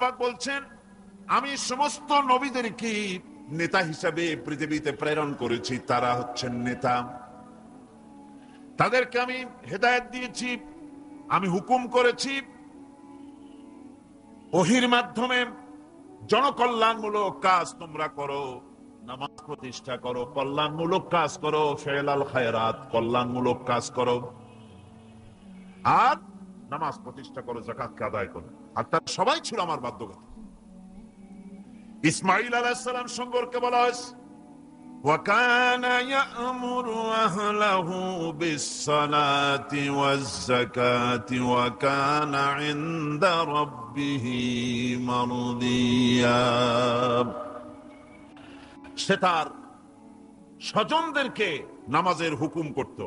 পাক বলছেন, আমি সমস্ত নবীদেরকে নেতা হিসাবে পৃথিবীতে প্রেরণ করেছি, তারা হচ্ছেন নেতা। তাদেরকে আমি হেদায়ত দিয়েছি, আমি হুকুম করেছি, ওহির মাধ্যমে জনকল্যাণমূলক কাজ তোমরা করো, নামাজ প্রতিষ্ঠা করো, কল্যাণমূলক কাজ করো ফেলাল খায়রাত, কল্যাণমূলক কাজ করো। আর নামাজ প্রতিষ্ঠা করো, জাকাতকে আদায় করো। আর তার সবাই ছিল আমার বাধ্যগত ইসমাইল আলাইসালাম সম্পর্কে বলা হয়েছে وكان يأمر أهله بالصلاة والزكاة وكان عند ربه مرضيا সে তার স্বজনদেরকে নামাজের হুকুম করত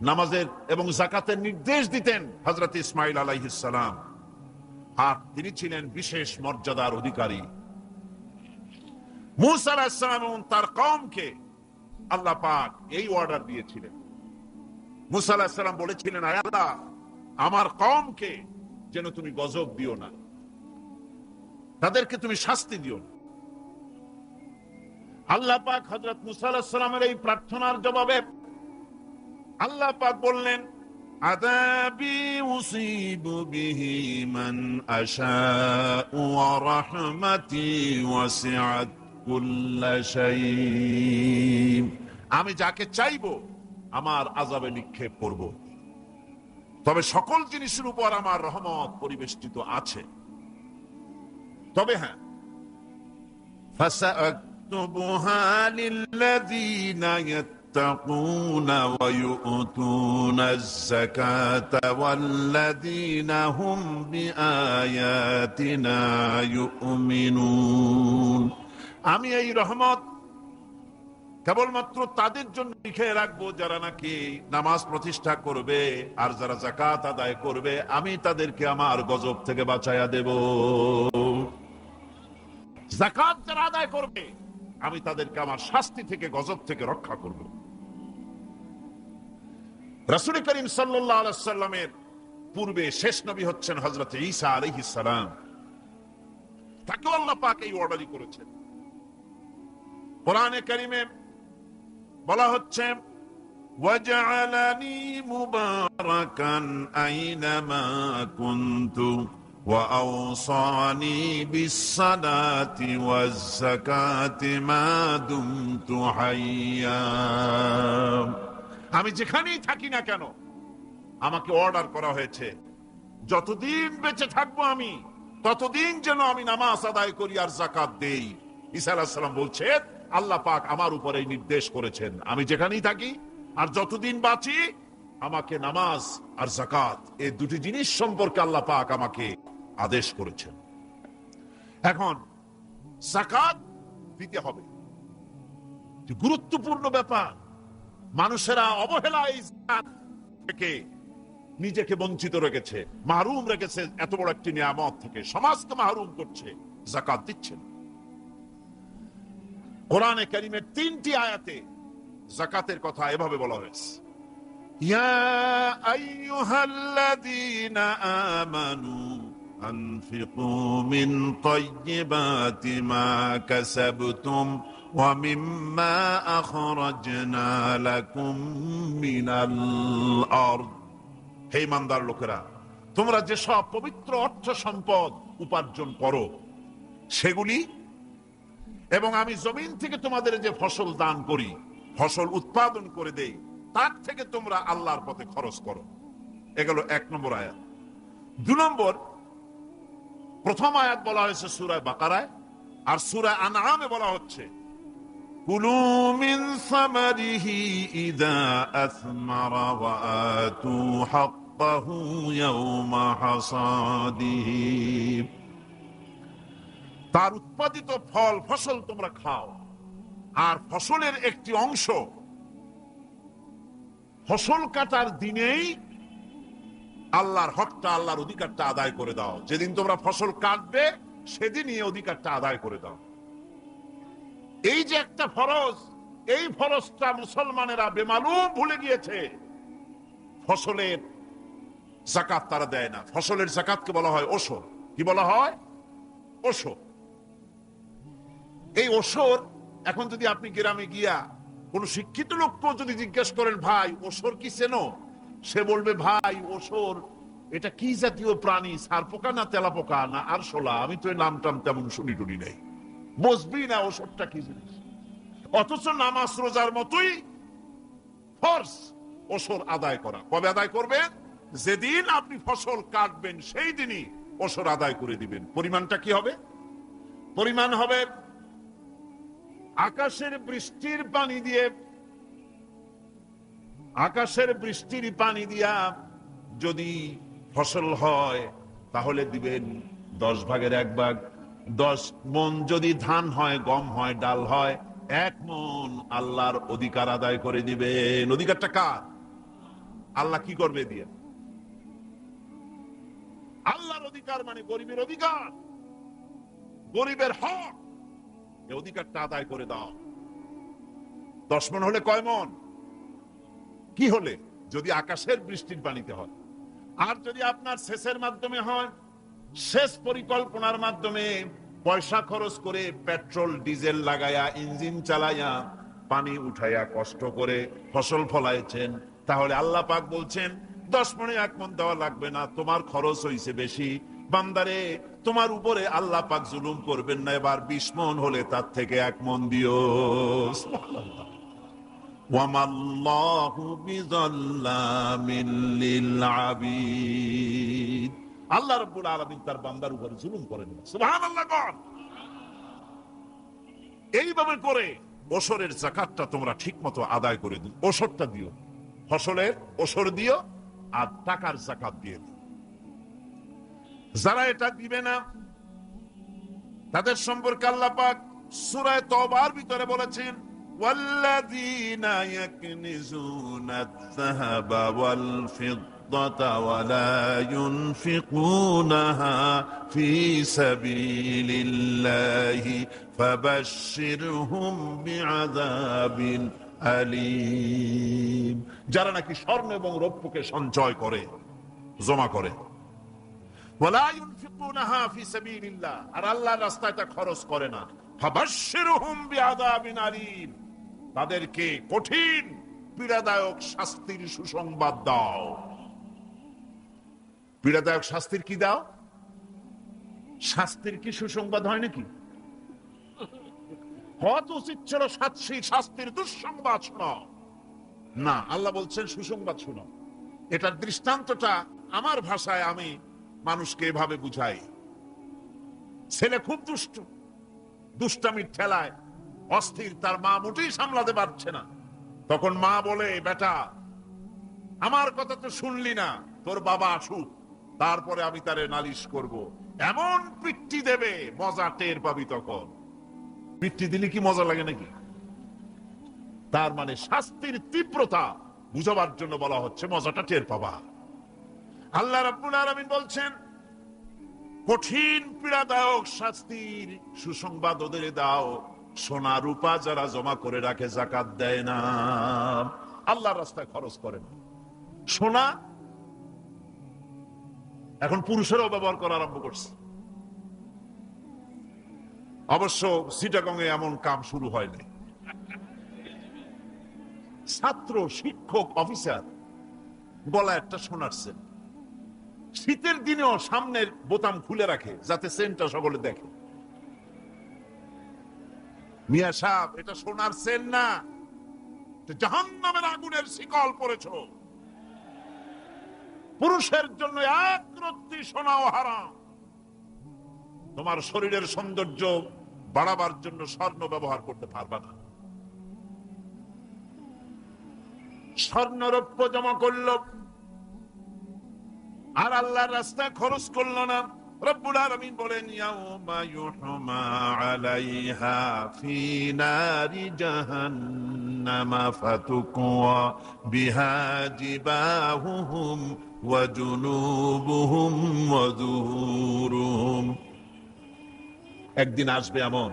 নামাজের এবং জাকাতের নির্দেশ দিতেন হজরত ইসমাইল আলাইহিসালাম আর তিনি ছিলেন বিশেষ মর্যাদার অধিকারী। মুসা আলাহিসাম এবং তার কমকে আল্লাহ পাক এই অর্ডার দিয়েছিলেন। মুসা আলাহিসাম বলেছিলেন আল্লাহ, আমার কমকে যেন তুমি গজব দিও না। তাদেরকে তুমি শাস্তি দিও না। আল্লাহ পাক হজরত মুসা এই প্রার্থনার জবাবে আল্লাহ পাক বললেন আদাবি উসিব বিহি মান আশাউ ওয়া রাহমাতি ওয়াসিআত কুল্লা শাইই আমি যাকে চাইবো আমার আযাবে নিক্ষেপ করব তবে সকল জিনিসের উপর আমার রহমত পরিবেষ্টিত আছে তবে হ্যাঁ فسأكتبها للذين يتقون ويؤتون الزكاة والذين هم بآياتنا يؤمنون আমি এই রহমত কেবলমাত্র তাদের জন্য লিখে রাখবো যারা নাকি নামাজ প্রতিষ্ঠা করবে আর যারা জাকাত আদায় করবে আমি তাদেরকে আমার গজব থেকে বাঁচাইয়া দেব জাকাত যারা আদায় করবে আমি তাদেরকে আমার শাস্তি থেকে গজব থেকে রক্ষা করব রাসুল করিম সাল্লামের পূর্বে শেষ নবী হচ্ছেন হজরত ঈসা আলহিস সালাম তাকে আল্লাহ পাক এই অর্ডারই করেছেন কোরআনে করিমে বলা হচ্ছে وجعلني مباركا أينما كنت وأوصاني بالصلاة والزكاة ما دمت حيا আমি যেখানেই থাকি না কেন, আমাকে অর্ডার করা হয়েছে। যতদিন বেঁচে থাকব আমি, ততদিন যেন আমি নামাজ আদায় করি আর জাকাত দেই। আলাহিসাল্লাম বলছে, আল্লাহ পাক আমার উপরে নির্দেশ করেছেন। আমি যেখানেই থাকি আর যতদিন বাঁচি, আমাকে নামাজ আর জাকাত এই দুটি জিনিস সম্পর্কে আল্লাহ পাক আমাকে আদেশ করেছেন। এখন জাকাত দিতে হবে। গুরুত্বপূর্ণ ব্যাপার। মানুষেরা অবহেলায় নিজেকে বঞ্চিত রেখেছে। মাহরুম রেখেছে এত বড় একটি নিয়ামত থেকে। সমাজকে মাহরুম করছে জাকাত দিচ্ছেন। কোরআনে কারিমের তিনটি আয়াতে জাকাতের কথা এভাবে বলা হয়েছে। ইয়া আমানু ومما أخرجنا لكم من الأرض হে ইমানদার লোকেরা তোমরা যেসব পবিত্র অর্থ সম্পদ উপার্জন করো সেগুলি এবং আমি জমিন থেকে তোমাদের যে ফসল দান করি ফসল উৎপাদন করে দেই তার থেকে তোমরা আল্লাহর পথে খরচ করো এগুলো এক নম্বর আয়াত দু নম্বর প্রথম আয়াত বলা হয়েছে সুরায় বাকারায় আর সুরায় আনামে বলা হচ্ছে মিন সামারিহি ইদা আসমারা ওয়া আতু হাক্কাহু ইয়াওমা হাসাদিহি তার উৎপাদিত ফল, ফসল তোমরা খাও। আর ফসলের একটি অংশ ফসল কাটার দিনেই আল্লাহর হকটা, আল্লাহর অধিকারটা আদায় করে দাও। যেদিন তোমরা ফসল কাটবে, সেদিনই অধিকারটা আদায় করে দাও। এই যে একটা ফরজ, এই ফরজটা মুসলমানেরা বেমালুম ভুলে গিয়েছে। ফসলের জাকাত তারা দেয় না। ফসলের জাকাতকে বলা হয় ওষুধ কি বলা হয়? ওসর। এই ওসর, এখন যদি আপনি গ্রামে গিয়া কোন শিক্ষিত লোককেও যদি জিজ্ঞেস করেন, ভাই, ওসর কি চেনো সে বলবে, ভাই, ওসর, এটা কি জাতীয় প্রাণী? সার পোকা না তেলা পোকা? না আর আরশোলা? আমি তো এই নাম টাম তেমন শুনি টুনি নাই। বসবি না ওসরটা কি জিনিস? অথচ নামাজ রোজার মতোই ফর্স ওসর আদায় করা। কবে আদায় করবেন? যেদিন আপনি ফসল কাটবেন, সেই দিনই ওসর আদায় করে দিবেন। পরিমাণটা কি হবে? পরিমাণ হবে আকাশের বৃষ্টির পানি দিয়ে, আকাশের বৃষ্টির পানি দিয়া যদি ফসল হয়, তাহলে দিবেন দশ ভাগের এক ভাগ। দশ মন যদি ধান হয়, গম হয়, ডাল হয়, এক মন আল্লাহর অধিকার আদায় করে দিবেন। অধিকারটা কার? আল্লাহ কি করবে দিয়ে? আল্লাহর অধিকার মানে গরিবের অধিকার। গরিবের হক এই অধিকারটা আদায় করে দাও। দশ মন হলে কয় মন? কি হলে? যদি আকাশের বৃষ্টির পানিতে হয়। আর যদি আপনার শেষের মাধ্যমে হয় শেষ পরিকল্পনার মাধ্যমে পয়সা খরচ করে পেট্রোল, ডিজেল লাগায়া, ইঞ্জিন চালায়া, পানি উঠাইয়া কষ্ট করে ফসল ফলাইছেন। তাহলে আল্লাহ পাক বলছেন, দশ মনে এক মন দেওয়া লাগবে না, তোমার খরচ হয়েছে বেশি। বান্দারে, তোমার উপরে আল্লাহ পাক জুলুম করবেন না, এবার বিশ মন হলে তার থেকে এক মন দিও। ওয়ামাল্লাহু বিজাল্লামিল লিল আবিদ। আল্লাহ রাব্বুল আলামিন তার বান্দার উপরে জুলুম করেন না সুবহানাল্লাহ কোন এইভাবে করে ওসরের জাকাতটা তোমরা ঠিকমতো আদায় করে দিও ওসরটা দিও ফসলের ওসর দিও আর টাকার জাকাত দিয়ে দিও যারা এটা দিবে না তাদের সম্পর্কে আল্লাহ পাক সূরা তওবার ভিতরে বলেছেন والذين يكنزون الذهب والفضة ولا ينفقونها في سبيل الله فبشرهم بعذاب আলিম যারা নাকি স্বর্ণ এবং রৌপ্যকে সঞ্চয় করে জমা করে ওয়ালা ইউনফিকুনাহা ফি সাবিলিল্লাহ আর আল্লাহর রাস্তায় তা খরচ করে না ফাবাশশিরহুম বিআযাবিন আলীম তাদেরকে কঠিন পীড়াদায়ক শাস্তির সুসংবাদ দাও পীড়াদায়ক শাস্তির কি দাও? শাস্তির কি সুসংবাদ হয় নাকি? হত উচিত ছিল শাস্তি শাস্তির দুঃসংবাদ শোনো। না, আল্লাহ বলছেন সুসংবাদ শোনো। এটার দৃষ্টান্তটা আমার ভাষায় আমি মানুষকে এভাবে বুঝাই। ছেলে খুব দুষ্ট, দুষ্টামির ঠেলায়, অস্থির, তার মা মোটেই সামলাতে পারছে না। তখন মা বলে, বেটা, আমার কথা তো শুনলি না, তোর বাবা আসুক। তারপরে আমি তারে নালিশ করব। এমন পিট্টি দেবে, মজা টের পাবি তখন। পিট্টি দিলে কি মজা লাগে নাকি? তার মানে শাস্তির তীব্রতা বুঝাবার জন্য বলা হচ্ছে, মজাটা টের পাবা। আল্লাহ রাব্বুল আলামিন বলছেন, কঠিন পীড়াদায়ক শাস্তির সুসংবাদ ওদের দাও। সোনা রূপা যারা জমা করে রাখে, জাকাত দেয় না। আল্লাহর রাস্তায় খরচ করে না। সোনা এখন পুরুষেরাও ব্যবহার করা আরম্ভ করছে। অবশ্য সিটাগংয়ে এমন কাম শুরু হয়নি। ছাত্র, শিক্ষক, অফিসার গলা একটা সেন। শীতের দিনেও সামনের বোতাম খুলে রাখে, যাতে সেনটা সকলে দেখে। মিয়া সাহেব, এটা সোনার সেন না। জাহান নামের আগুনের শিকল পড়েছ পুরুষের জন্য এক রত্তি সোনাও হারাম। তোমার শরীরের সৌন্দর্য বাড়াবার জন্য স্বর্ণ ব্যবহার করতে পারবা না। স্বর্ণরৌপ্য জমা করল। আর আল্লাহর রাস্তায় খরচ করল না। রব্বুল আলামিন বলেন বিহা একদিন আসবে এমন,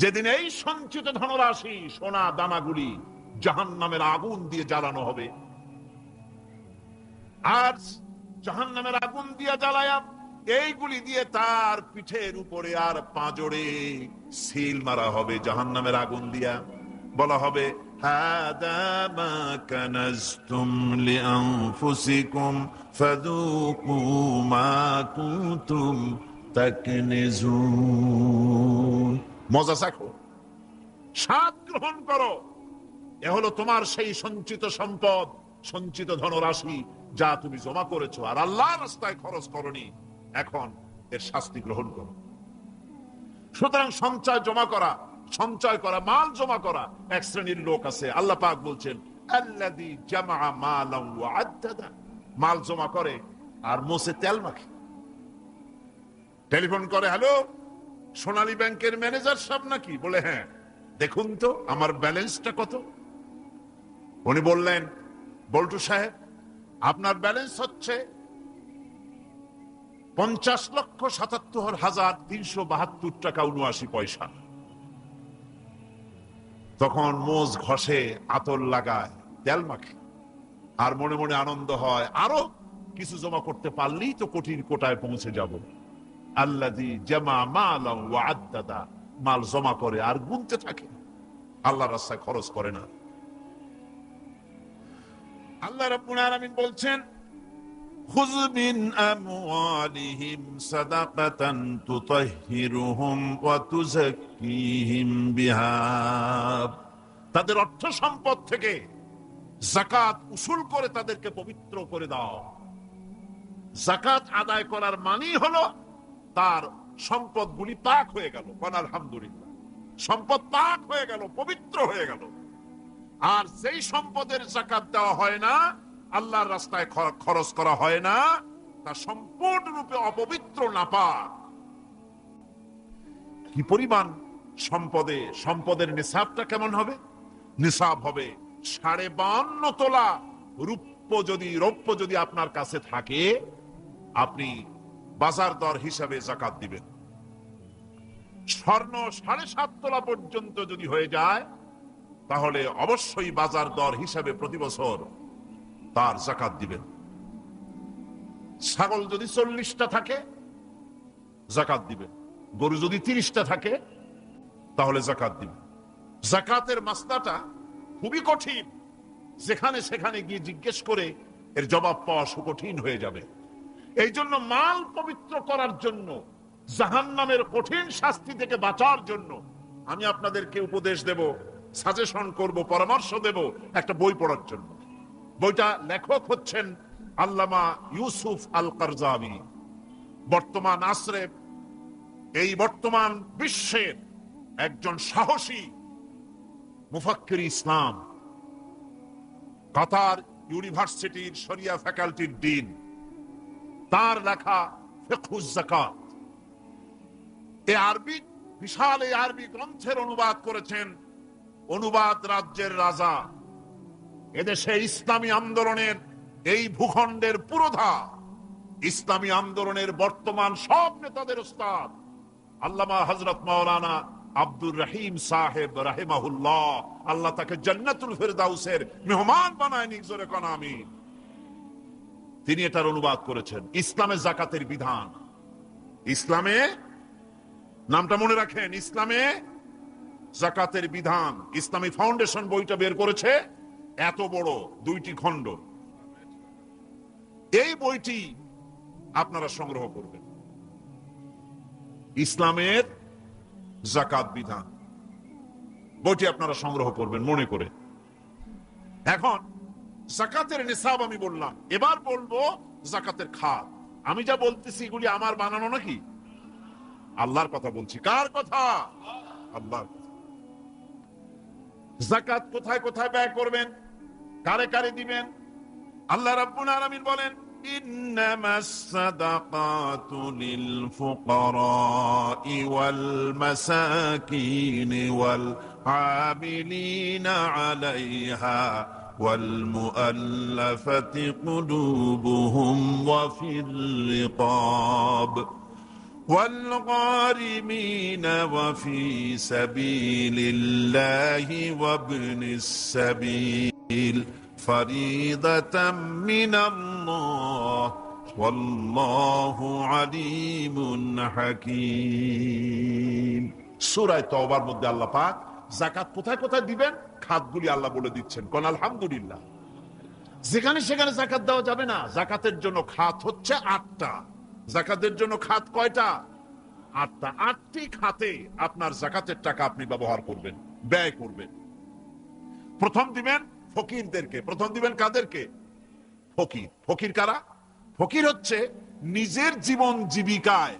যেদিন এই সঞ্চিত ধনরাশি, সোনা দানাগুলি জাহান্নামের আগুন দিয়ে জ্বালানো হবে। আর জাহান নামের আগুন দিয়া জ্বালায়া এইগুলি দিয়ে তার পিঠের উপরে আর পাঁজরে সিল মারা হবে জাহান নামের আগুন দিয়া। বলা হবে هذا ما كنزتم لأنفسكم فذوقوا ما كنتم تكنزون মজা চাখো স্বাদ গ্রহণ করো এ হলো তোমার সেই সঞ্চিত সম্পদ সঞ্চিত ধনরাশি যা তুমি জমা করেছো আর আল্লাহ রাস্তায় খরচ করনি এখন এর শাস্তি গ্রহণ করো সুতরাং সঞ্চয় জমা করা সঞ্চয় করা, মাল জমা করা এক শ্রেণির লোক আছে। আল্লাহ পাক বলছেন মাল জমা করে আর মোসে তেল মাখে। টেলিফোন করে, হ্যালো, সোনালী ব্যাংকের ম্যানেজার সাহেব নাকি? বলে হ্যাঁ দেখুন তো, আমার ব্যালেন্সটা কত? উনি বললেন, বল্টু সাহেব, আপনার ব্যালেন্স হচ্ছে পঞ্চাশ লক্ষ সাতাত্তর হাজার তিনশো বাহাত্তর টাকা উনআশি পয়সা। তখন মোজ ঘষে আতর লাগায়, তেল মাখে। আর মনে মনে আনন্দ হয়, আরও কিছু জমা করতে পারলেই তো কোটির কোটায় পৌঁছে যাব। আল্লাদি জামা মাল আদাদা মাল জমা করে আর গুনতে থাকে। আল্লাহ রাস্তায় খরচ করে না। আল্লাহ রাব্বুল বলছেন বিহা তাদের অর্থ সম্পদ থেকে যাকাত উসুল করে তাদেরকে পবিত্র করে দাও। যাকাত আদায় করার মানেই হলো তার পাক হয়ে গেল। আলহামদুলিল্লাহ। সম্পদ পাক হয়ে গেল, পবিত্র হয়ে গেল। আর যেই সম্পদের জাকাত দেওয়া হয় না, আল্লাহর রাস্তায় খরচ করা হয় না, তা সম্পূর্ণরূপে অপবিত্র, নাপাক। কি পরিমাণ সম্পদে, সম্পদের নিসাবটা কেমন হবে? নিসাব হবে সাড়ে বান্ন তোলা। রূপ্য যদি, রৌপ্য যদি আপনার কাছে থাকে, আপনি বাজার দর হিসাবে জাকাত দিবেন। স্বর্ণ সাড়ে সাত তোলা পর্যন্ত যদি হয়ে যায়, তাহলে অবশ্যই বাজার দর হিসাবে প্রতি বছর তার জাকাত দিবেন। ছাগল যদি চল্লিশটা থাকে, জাকাত দিবেন। গরু যদি তিরিশটা থাকে তাহলে জাকাত দিবেন জাকাতের মাসলাটা খুবই কঠিন। যেখানে সেখানে গিয়ে জিজ্ঞেস করে এর জবাব পাওয়া সুকঠিন হয়ে যাবে। এই জন্য মাল পবিত্র করার জন্য জাহান নামের কঠিন শাস্তি থেকে বাঁচার জন্য আমি আপনাদেরকে উপদেশ দেব সাজেশন করব, পরামর্শ দেব, একটা বই পড়ার জন্য। বইটা লেখক হচ্ছেন আল্লামা ইউসুফ আল কারজাবি বর্তমান আশ্রে, এই বর্তমান বিশ্বের একজন সাহসী মুফাক্কির ইসলাম, কাতার ইউনিভার্সিটির শরিয়া ফ্যাকাল্টির ডিন। তার লেখা ফেকুজ এ আরবি, বিশাল এই আরবি গ্রন্থের অনুবাদ করেছেন অনুবাদ রাজ্যের রাজা। এদেশে ইসলামী আন্দোলনের এই ভূখণ্ডের পুরোধা, ইসলামী আন্দোলনের বর্তমান সব নেতাদের উস্তাদ আল্লামা হজরত মাওলানা আব্দুর রহিম সাহেব রাহিমাহুল্লাহ। আল্লাহ তাকে জান্নাতুল ফেরদাউসের মেহমান বানায় নিজরে কোন, আমিন। তিনি এটার অনুবাদ করেছেন, ইসলামে জাকাতের বিধান। ইসলামে, নামটা মনে রাখেন, ইসলামে জাকাতের বিধান। ইসলামী ফাউন্ডেশন বইটা বের করেছে, এত বড়, দুইটি খণ্ড। এই বইটি আপনারা সংগ্রহ করবেন। ইসলামের জাকাত বিধান। বইটি আপনারা সংগ্রহ করবেন, মনে করে। এখন জাকাতের নিসাব আমি বললাম। এবার বলব জাকাতের খাত। আমি যা বলতেছি, এগুলি আমার বানানো নাকি? আল্লাহর কথা বলছি। কার কথা? আল্লাহর জাকাত কোথায় কোথায় ব্যয় করবেন? কারে কারে দিবেন? আল্লাহ রাব্বুল আলামিন বলেন إنما الصدقات للفقراء والمساكين والعاملين عليها والمؤلفة قلوبهم وفي الرقاب والغارمين وفي سبيل الله وابن السبيل فريضة من الله والله عليم حكيم সূরায়ে তওবার মধ্যে আল্লাহ পাক যাকাত কোথায় কোথায় দিবেন খাতগুলি আল্লাহ বলে দিচ্ছেন কোন আলহামদুলিল্লাহ যেখানে সেখানে জাকাত দেওয়া যাবে না জাকাতের জন্য খাত হচ্ছে আটটা জাকাতের জন্য খাত কয়টা আটটা আটটি খাতে আপনার জাকাতের টাকা আপনি ব্যবহার করবেন ব্যয় করবেন প্রথম দিবেন ফকিরদেরকে প্রথম দিবেন কাদেরকে ফকির। ফকির কারা? ফকির হচ্ছে নিজের জীবন জীবিকায়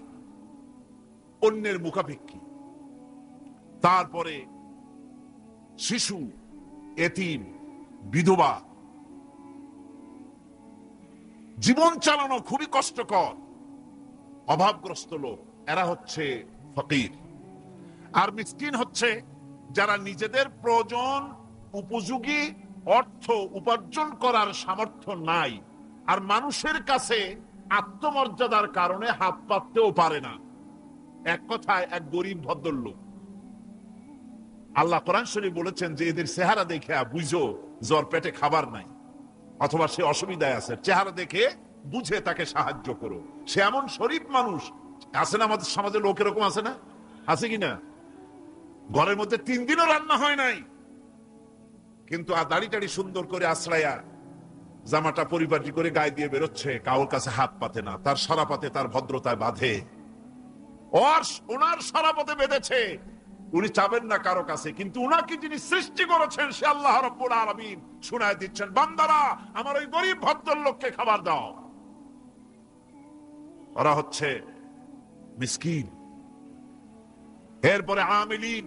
অন্যের মুখাপেক্ষী। তারপরে শিশু, এতিম, বিধবা। জীবন চালানো খুবই কষ্টকর, অভাবগ্রস্ত লোক। এরা হচ্ছে ফকির। আর মিসকিন হচ্ছে যারা নিজেদের প্রয়োজন উপযোগী অর্থ উপার্জন করার সামর্থ্য নাই। আর মানুষের কাছে আত্মমর্যাদার কারণে হাত পাততেও পারে না। এক কথায়, এক গরিব ভদ্রলোক। আল্লাহ কোরআন শরীফ বলেছেন যে, এদের চেহারা দেখে বুঝো, জ্বর পেটে খাবার নাই। অথবা সে অসুবিধায় আছে। চেহারা দেখে, বুঝে তাকে সাহায্য করো। সে এমন শরীফ মানুষ। আছে না আমাদের সমাজে লোক এরকম আছে না? আছে কিনা ঘরের মধ্যে তিন দিনও রান্না হয় নাই। কিন্তু আর দাড়ি টাড়ি সুন্দর করে আশ্রয়া জামাটা পরিপাটি করে গায়ে দিয়ে বেরোচ্ছে, কাউর কাছে হাত পাতে না, তার সরাপাতে তার ভদ্রতায় বাঁধে। ওনার সরাপথে বেঁধেছে। উনি চাবেন না কারও কাছে, কিন্তু উনাকে যিনি সৃষ্টি করেছেন, সে আল্লাহ রব্বুল আলামিন শোনায় দিচ্ছেন, বান্দারা, আমার ওই গরিব ভদ্রলোককে খাবার দাও। ওরা হচ্ছে মিসকিন। এরপরে আমিলিন।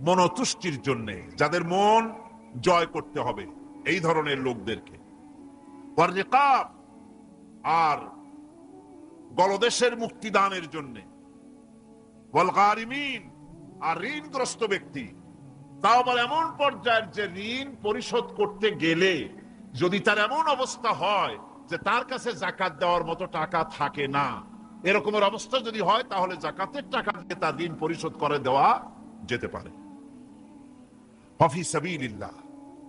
মনতুষ্টির জন্য, যাদের মন জয় করতে হবে এই ধরনের লোকদেরকে। আর গলদেশের মুক্তিদানের জন্য। আর ঋণগ্রস্ত ব্যক্তি। তাও আবার এমন পর্যায়ের যে ঋণ পরিশোধ করতে গেলে যদি তার এমন অবস্থা হয় যে তার কাছে জাকাত দেওয়ার মতো টাকা থাকে না এরকমের অবস্থা যদি হয়, তাহলে জাকাতের টাকা দিয়ে তার ঋণ পরিশোধ করে দেওয়া যেতে পারে।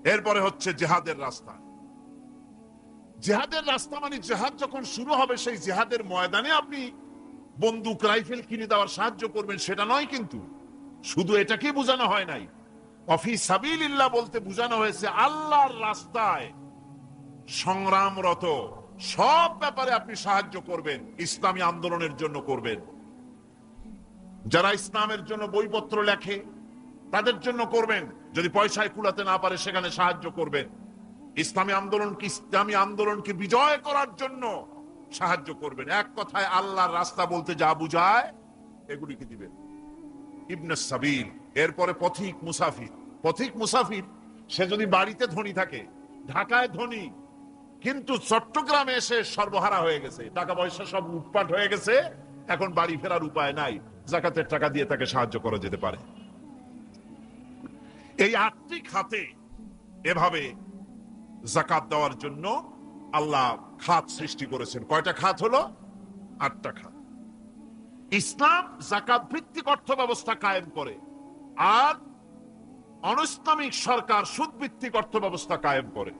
এরপরে হচ্ছে জেহাদের রাস্তা। জেহাদের রাস্তা মানে জেহাদ যখন শুরু হবে, সেই জেহাদের ময়দানে আপনি বন্দুক, রাইফেল কিনে দেওয়ার সাহায্য করবেন, সেটা নয় কিন্তু। শুধু এটাকে বোঝানো হয় নাই। অফিস সাবিলিল্লাহ বলতে বোঝানো হয়েছে, আল্লাহর রাস্তায় সংগ্রামরত সব ব্যাপারে আপনি সাহায্য করবেন, ইসলামী আন্দোলনের জন্য করবেন। যারা ইসলামের জন্য বইপত্র লেখে, তাদের জন্য করবেন। যদি পয়সায় কুলাতে না পারে, সেখানে সাহায্য করবেন। ইসলামী আন্দোলনকে ইসলামী আন্দোলনকে বিজয় করার জন্য সাহায্য করবেন? এক কথায় আল্লাহর রাস্তা বলতে যা বুঝায়, এগুলিকে দিবেন। ইবনে সাবিল, এরপরে পথিক মুসাফির। পথিক মুসাফির, সে যদি বাড়িতে ধনী থাকে, ঢাকায় ধনী কিন্তু চট্টগ্রামে এসে সর্বহারা হয়ে গেছে। টাকা পয়সা সব লুটপাট হয়ে গেছে। এখন বাড়ি ফেরার উপায় নাই। জাকাতের টাকা দিয়ে তাকে সাহায্য করা যেতে পারে। এই আটটি খাতে এভাবে জাকাত দেওয়ার জন্য আল্লাহ খাত সৃষ্টি করেছেন। কয়টা খাত হলো? আটটা খাত। ইসলাম জাকাত ভিত্তিক অর্থ ব্যবস্থা কায়েম করে। আর অনৈসলামিক সরকার সুদ ভিত্তিক অর্থ ব্যবস্থা কায়েম করে।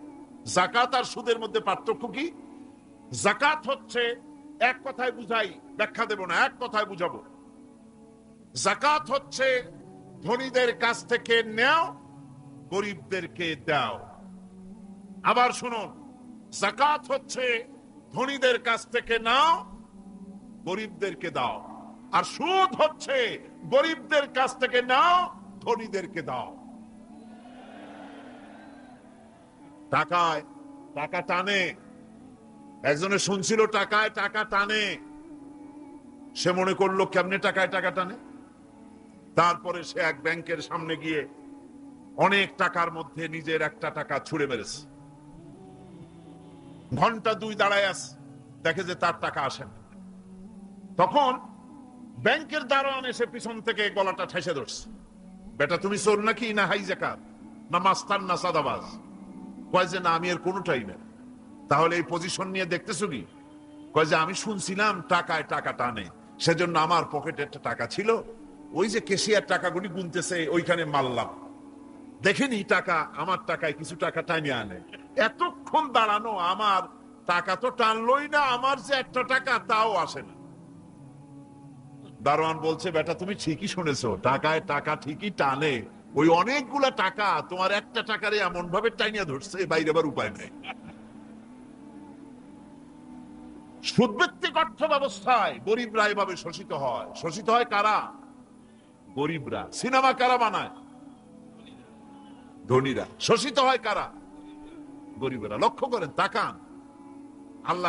জাকাত আর সুদের মধ্যে পার্থক্য কি? জাকাত হচ্ছে এক কথায় বুঝাই, ব্যাখ্যা দেব না, এক কথায় বুঝাবো। জাকাত হচ্ছে ধনীদের কাছ থেকে নেও, গরিবদেরকে দাও। আবার শুনুন, জাকাত হচ্ছে ধনীদের কাছ থেকে নাও, গরিবদেরকে দাও। আর সুদ হচ্ছে গরিবদের কাছ থেকে নাও, ধনীদেরকে দাও। টাকায় টাকা টানে। একজনে শুনছিল টাকায়, টাকা টানে। সে মনে করল, কেমনে টাকায় টাকা টানে? তারপরে সে এক ব্যাংকের সামনে গিয়ে অনেক টাকার মধ্যে নিজের একটা টাকা ছুড়ে মেরেছে। ঘণ্টা দুই দাঁড়ায় আছে, দেখে যে তার টাকা আসে না। তখন ব্যাংকের দারোয়ান এসে পিছন থেকে গলাটা ঠেসে ধরছে। বেটা, তুমি চোর নাকি? না হাই জাকাত না মাস্তান, না সাদাবাজ কয় যে না, আমি এর কোনোটাই না তাহলে এই পজিশন নিয়ে দেখতেছো কি? কয় যে আমি শুনছিলাম টাকায় টাকা টানে, সেজন্য আমার পকেটে একটা টাকা ছিল। ওই যে কেশিয়ার টাকাগুলি গুনতেছে, ওইখানে মারলাম। দেখেনি টাকা, আমার টাকায় কিছু টাকা টাইনে আনে। এতক্ষণ দাঁড়ানো আমার, টাকা তো টানলোই না, আমার যে একটা টাকা, তাও আসে না। দারোয়ান বলছে, বেটা, তুমি ঠিকই শুনেছো, টাকায় টাকা ঠিকই টানে। ওই অনেকগুলা টাকা তোমার একটা টাকারে এমন ভাবে টাইনিয়া ধরছে বাইরে আবার উপায় নেই। সুদভিত্তিক অর্থ ব্যবস্থায় গরিবরা এভাবে শোষিত হয়। শোষিত হয় কারা? গরিবরা। সিনেমা কারা বানায়? ধনীরা। শোষিত হয় কারা? গরিবেরা। লক্ষ্য করেন, তাকান। আল্লাহ